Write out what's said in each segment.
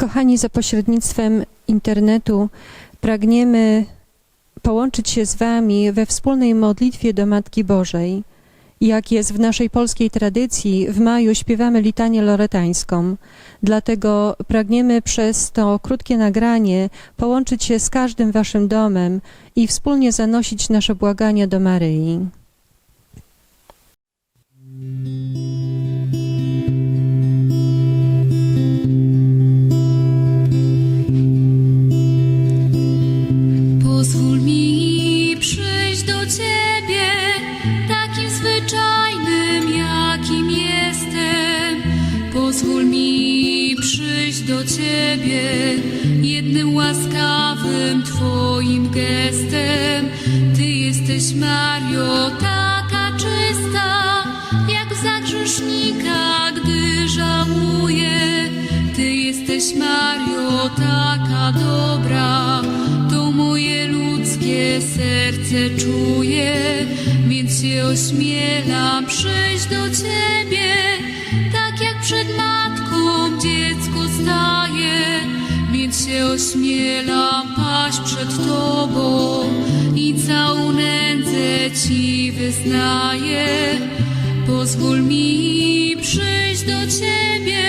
Kochani, za pośrednictwem internetu pragniemy połączyć się z Wami we wspólnej modlitwie do Matki Bożej. Jak jest w naszej polskiej tradycji, w maju śpiewamy litanię loretańską. Dlatego pragniemy przez to krótkie nagranie połączyć się z każdym Waszym domem i wspólnie zanosić nasze błagania do Maryi. Pozwól mi przyjść do Ciebie jednym łaskawym Twoim gestem. Ty jesteś Mario, taka czysta, jak za grzesznika, gdy żałuje. Ty jesteś Mario, taka dobra, to moje ludzkie serce czuje, więc się ośmielam przyjść do Ciebie, przed matką dziecko staje, więc się ośmielam paść przed Tobą i całą nędzę Ci wyznaję. Pozwól mi przyjść do Ciebie,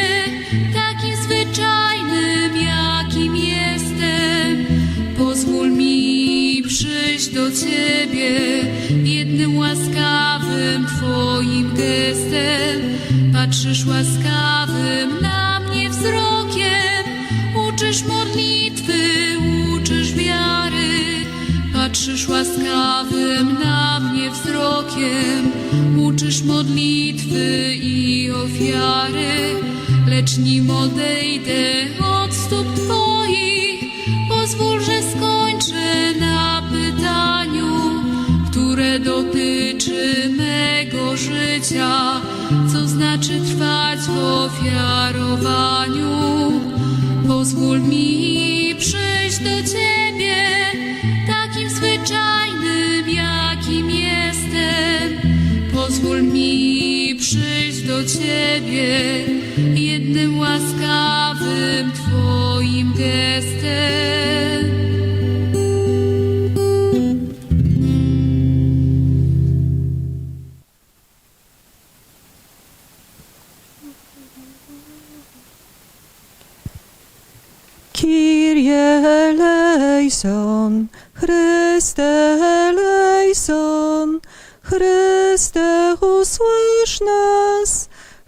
łaskawym na mnie wzrokiem, uczysz modlitwy i ofiary, lecz nim odejdę od stóp Twoich, pozwól, że skończę na pytaniu, które dotyczy mego życia, co znaczy trwać w ofiarowaniu. Pozwól mi przyjść do Ciebie, Ciebie, jednym łaskawym Twoim gestem. Kyrie eleison, Chryste eleison, Chryste usłysz nas,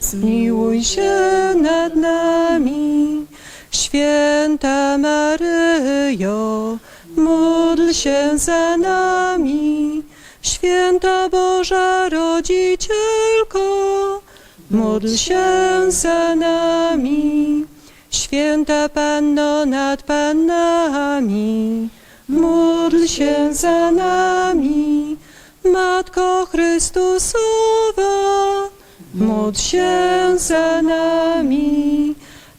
zmiłuj się nad nami. Święta Maryjo, módl się za nami. Święta Boża Rodzicielko, módl się za nami. Święta Panno nad Pannami, módl się za nami. Matko Chrystusowa, módl się za nami.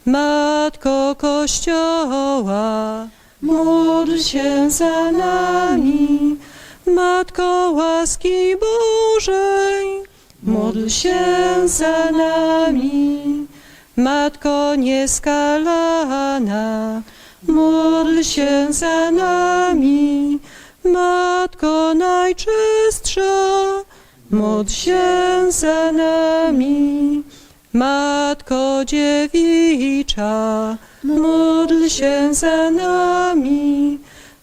Matko Kościoła, módl się za nami. Matko łaski Bożej, módl się za nami. Matko nieskalana, módl się za nami. Matko najczystsza, módl się za nami. Matko dziewicza, módl się za nami.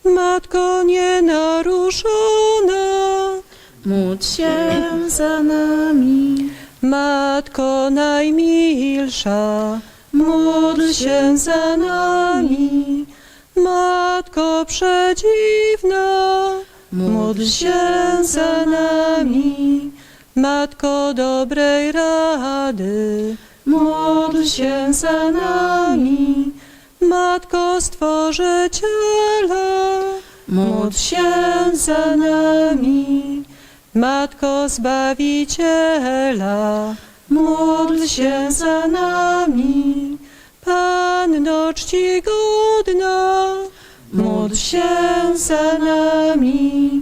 Matko nienaruszona, Módl się za nami. Matko najmilsza, módl się za nami. Matko przedziwna, módl się za nami. Matko dobrej rady, módl się za nami. Matko Stworzyciela, Módl się za nami. Matko Zbawiciela, Módl się za nami. Panno czcigodna, Módl się za nami.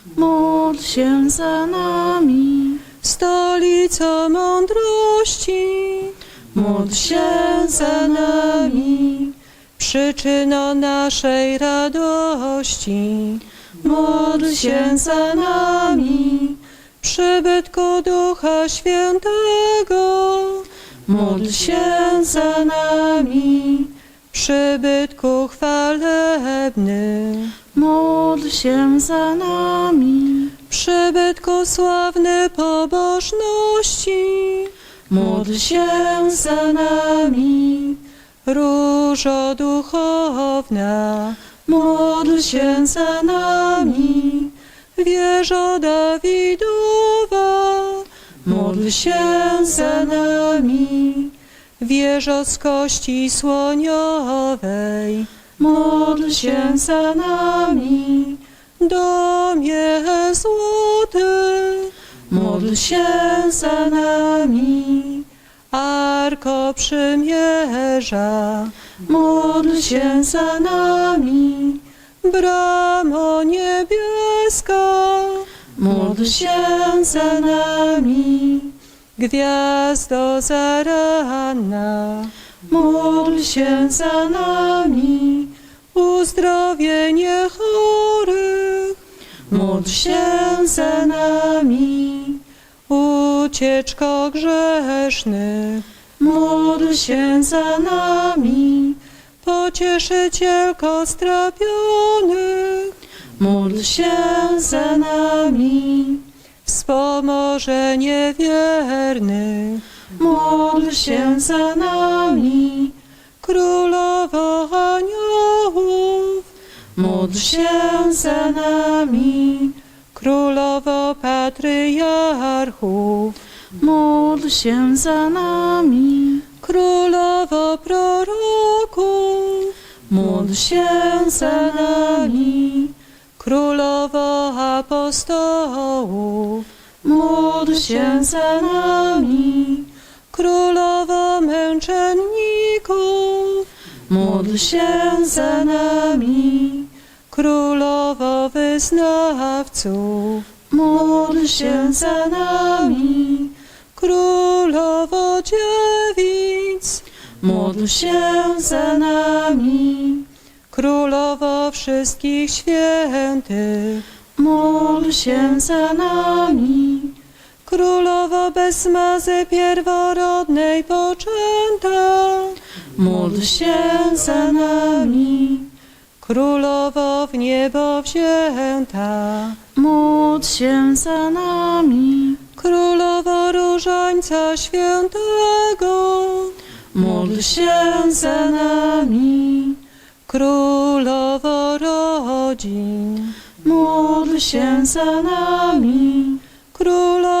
Módl się za nami. stolico mądrości, Módl się za nami. przyczyno naszej radości, Módl się za nami. przybytku Ducha Świętego, Módl się za nami. przybytku chwalebny, Módl się za nami. przybytku sławny pobożności, Módl się za nami. różo duchowna, Módl się za nami. wieżo Dawidowa, Módl się za nami. wieżo z kości słoniowej, Módl się za nami. domie złoty, Módl się za nami. arko przymierza, Módl się za nami. bramo niebieska, Módl się za nami. gwiazdo zaranna, Módl się za nami. Uzdrowienie chorych, Módl się za nami. ucieczko grzesznych, Módl się za nami. pocieszycielko strapionych, Módl się za nami. wspomożenie wiernych, Módl się za nami. Królowo aniołów, Módl się za nami. królowo patriarchów, Módl się za nami. królowo proroków, Módl się za nami. królowo apostołów, Módl się za nami. królowo męczenników, Módl się za nami. królowo wyznawców, Módl się za nami. królowo dziewic, Módl się za nami. królowo wszystkich świętych, Módl się za nami. królowo bez mazy pierworodnej poczęta, Módl się za nami. królowo w niebo wzięta, Módl się za nami. królowo różańca świętego, Módl się za nami. królowo rodzin, Módl się za nami. królowo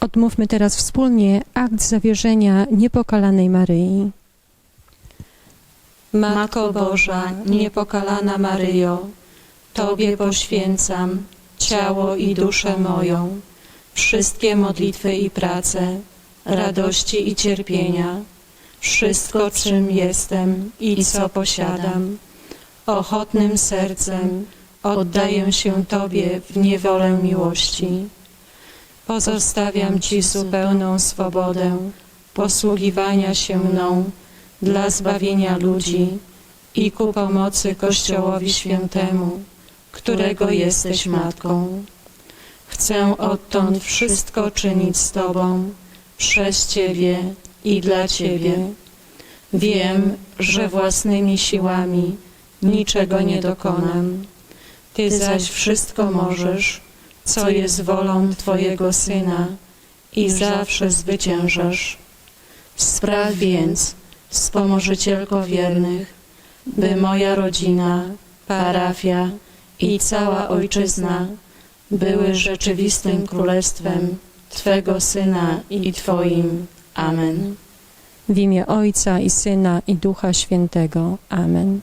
Odmówmy teraz wspólnie akt zawierzenia niepokalanej Maryi. Matko Boża, niepokalana Maryjo, Tobie poświęcam ciało i duszę moją, wszystkie modlitwy i prace, radości i cierpienia, wszystko czym jestem i co posiadam. Ochotnym sercem oddaję się Tobie w niewolę miłości. Pozostawiam Ci zupełną swobodę posługiwania się mną dla zbawienia ludzi i ku pomocy Kościołowi Świętemu, którego jesteś Matką. Chcę odtąd wszystko czynić z Tobą, przez Ciebie i dla Ciebie. Wiem, że własnymi siłami niczego nie dokonam. Ty zaś wszystko możesz, co jest wolą Twojego Syna i zawsze zwyciężasz. Spraw więc, wspomożycielko wiernych, by moja rodzina, parafia i cała ojczyzna były rzeczywistym królestwem Twego Syna i Twoim. Amen. W imię Ojca i Syna i Ducha Świętego. Amen.